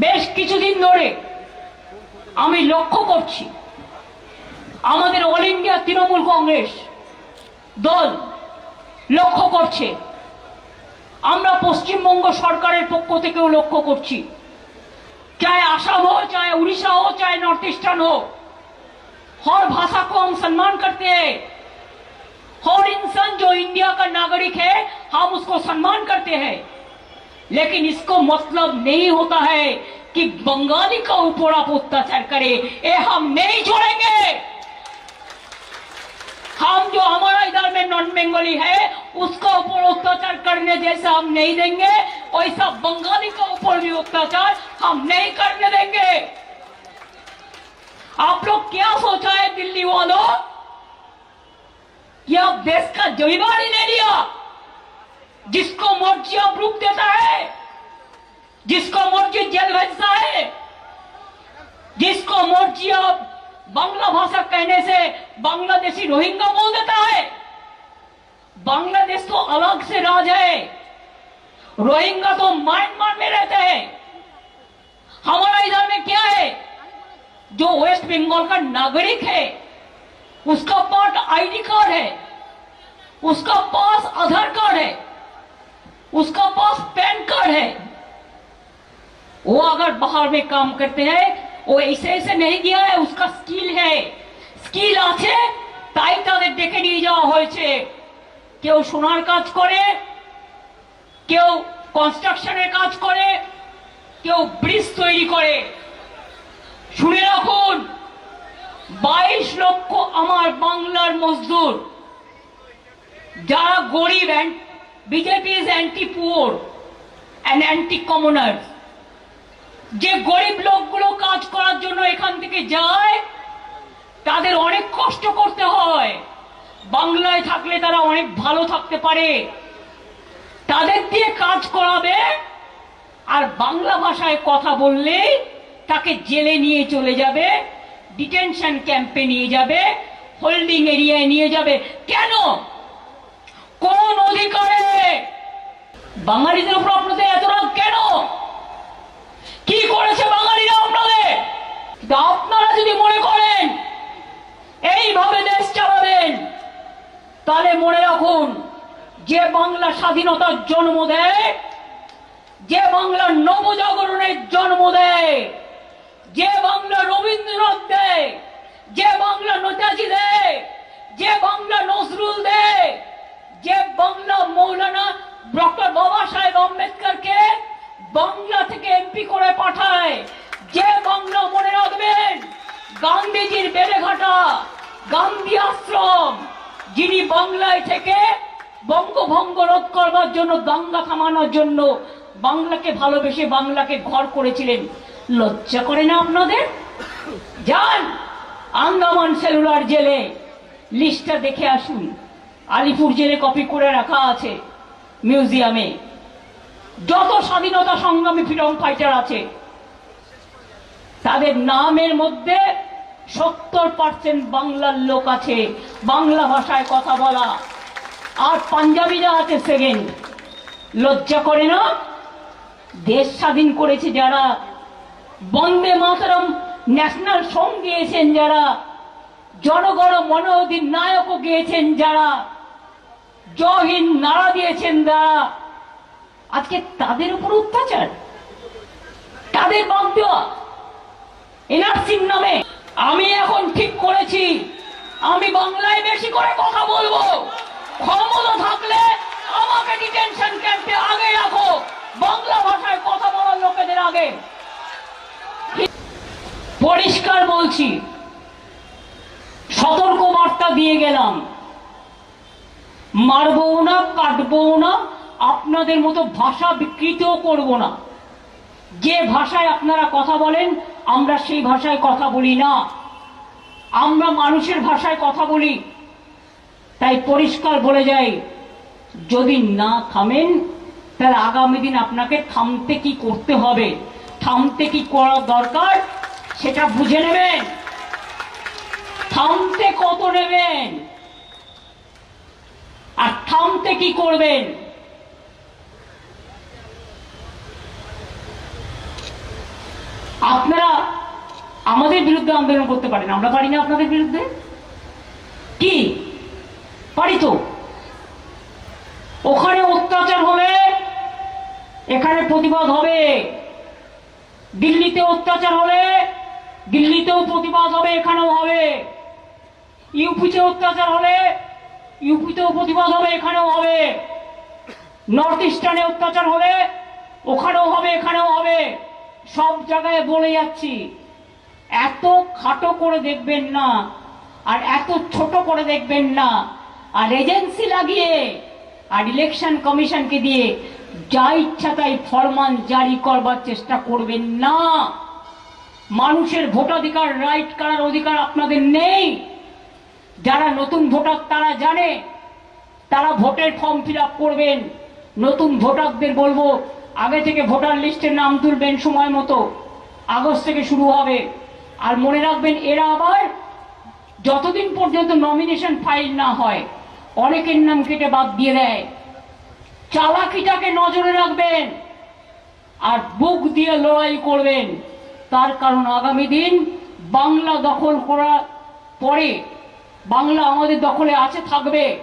বেশ কিছুদিন ধরে আমি লক্ষ্য করছি আমাদের অল ইন্ডিয়া তৃণমূল কংগ্রেস দল লক্ষ্য করছে আমরা পশ্চিমবঙ্গ সরকারের পক্ষ থেকেও লক্ষ্য করছি चाहे आसाम हो चाहे उड़ीसा हो चाहे नॉर्थ ईस्टर्न हो हर भाषा को हम सम्मान करते हैं हर इंसान जो इंडिया का नागरिक है हम उसको सम्मान करते हैं लेकिन इसको मतलब नहीं होता है कि बंगाली का ऊपर आप अत्याचार करे। ये हम नहीं छोड़ेंगे। हम जो हमारा इधर में नॉन बंगाली है, उसका ऊपर अत्याचार करने जैसा हम नहीं देंगे, वैसा बंगाली का ऊपर भी अत्याचार हम नहीं करने देंगे। आप लोग क्या सोचा है, दिल्ली वालों? कि आप देश का जमीवारी ले लिया। जिसको मर्ज़ी रूप देता है, जिसको मर्ज़ी जेल भेजता है, जिसको मर्ज़ी आप बांग्ला भाषा कहने से बांग्लादेशी रोहिंगा बोल देता है। बांग्लादेश तो अलग से राज है। रोहिंगा तो म्यांमार में रहते हैं। हमारा इधर में क्या है? जो वेस्ट बंगाल का नागरिक है, उसका पास आईडी कार्ड है, उसका पास आधार कार्ड है उसका पास पैन कार्ड है वो अगर बाहर में काम करते हैं ও ऐसे ऐसे नहीं गया है उसका স্কিল है স্কিল আছে তাই তাদের ডেকে নিয়ে যাওয়া হয়েছে কেউ সোনার কাজ করে কেউ কনস্ট্রাকশনের কাজ করে কেউ ব্রিজ তৈরি করে শুনে রাখুন বাইশ লক্ষ আমার বাংলার মজদুর যারা গরিব BJP is anti poor and anti commoners যে গরিব লোকগুলো কাজ করার জন্য এখান থেকে যায়, তাদের অনেক কষ্ট করতে হয়। বাংলায় থাকলে তারা অনেক ভালো থাকতে পারে। তাদের দিয়ে কাজ করাবে আর বাংলা ভাষায় কথা বললে তাকে জেলে নিয়ে চলে যাবে, ডিটেনশন ক্যাম্পে নিয়ে যাবে, হোল্ডিং এরিয়ায় নিয়ে যাবে। কেন? কোন অধিকারে বাঙালিদের উপর আপনাদের এত রাগ কেন? কি করেছে বাঙালিরা আপনাদের? আপনারা যদি মনে করেন, এইভাবে দেশ চালাবেন, তাহলে মনে রাখুন, যে বাংলা স্বাধীনতার জন্ম দেয়, যে বাংলা নবজাগরণের জন্ম দেয়, যে বাংলা রবীন্দ্রনাথ দেয়, যে বাংলা নেতাজি দেয় যে বাংলা নজরুল দেয় যে বাংলা মৌলানা ডক্টর বাবা সাহেব আম্বেদকরকে বাংলা থেকে করে পাঠায়। যে বাংলা মনে রাখবেন, গান্ধীজির বেড়েঘাটা, গান্ধী আশ্রম, যিনি বাংলায় থেকে বঙ্গভঙ্গ রোধ করবার জন্য দাঙ্গা থামানোর জন্য বাংলাকে ভালোবেসে বাংলাকে ঘর করেছিলেন। লজ্জা করে না আপনাদের? যান, আন্দামান সেলুলার জেলে লিস্টটা দেখে আসুন। আলিপুর জেলে কপি করে রাখা আছে মিউজিয়ামে। যত স্বাধীনতা সংগ্রামী ফ্রিডম ফাইটার আছে, তাদের নামের মধ্যে সত্তর পার্সেন্ট বাংলার লোক আছে, বাংলা ভাষায় কথা বলা। আর পাঞ্জাবিরা আছে সেকেন্ড লজ্জা করে না? দেশ স্বাধীন করেছে যারা, বন্দে মাতরম ন্যাশনাল সং গিয়েছেন যারা, জনগণ মনোদিন নায়কও গিয়েছেন যারা জহিন নাড়া দিয়েছেন যারা। আজকে তাদের উপর অত্যাচার। তাদের দেওয়া এনআরসির নামে। আমি এখন ঠিক করেছি। আমি বাংলায় বেশি করে কথা বলব। ক্ষমতা থাকলে আমাকে ডিটেনশন ক্যাম্পে আগে রাখো। বাংলা ভাষায় কথা বলার লোকেদের আগে। পরিষ্কার বলছি সতর্ক বার্তা দিয়ে গেলাম। মারবো না, কাটবো না আপনাদের মতো ভাষা বিকৃতও করব না। যে ভাষায় আপনারা কথা বলেন, আমরা সেই ভাষায় কথা বলি না। আমরা মানুষের ভাষায় কথা বলি। তাই পরিষ্কার বলে যাই, যদি না থামেন, তাহলে আগামী দিন আপনাকে থামতে কি করতে হবে? থামতে কি করা দরকার? সেটা বুঝে নেবেন। থামতে কত নেবেন? আর থামতে কি করবেন? আপনারা আমাদের বিরুদ্ধে আন্দোলন করতে পারেন। আমরা পারি না আপনাদের বিরুদ্ধে? কি? পারি তো। ওখানে অত্যাচার হলে এখানে প্রতিবাদ হবে। দিল্লিতে অত্যাচার হলে দিল্লিতেও প্রতিবাদ হবে, এখানেও হবে। ইউপিতে অত্যাচার হলে ইউপিতেও প্রতিবাদ হবে, এখানেও হবে। নর্থ ইস্টার্নে অত্যাচার হলে ওখানেও হবে, এখানেও হবে। সব জায়গায় বলে যাচ্ছি, এত খাটো করে দেখবেন না, আর এত ছোট করে দেখবেন না। আর এজেন্সি লাগিয়ে, আর ইলেকশন কমিশনকে দিয়ে যা ইচ্ছা তাই ফরমান জারি করবার চেষ্টা করবেন না। মানুষের ভোটাধিকার, রাইট করার অধিকার আপনাদের নেই। যারা নতুন ভোটার, তারা জানে, তারা ভোটের ফর্ম ফিল করবেন। নতুন ভোটারদের বলব আগে থেকে ভোটার লিস্টের নাম তুলবেন সময় মতো। আগস্ট থেকে শুরু হবে। আর মনে রাখবেন, এরা আবার যতদিন পর্যন্ত নমিনেশন ফাইল না হয়, অনেকের নাম কেটে বাদ দিয়ে দেয়। চালাকিটাকে নজরে রাখবেন আর বুক দিয়ে লড়াই করবেন। তার কারণ আগামী দিন বাংলা দখল করা পরে বাংলা আমাদের দখলে আছে, থাকবে।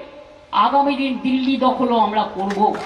আগামী দিন দিল্লি দখলও আমরা করব।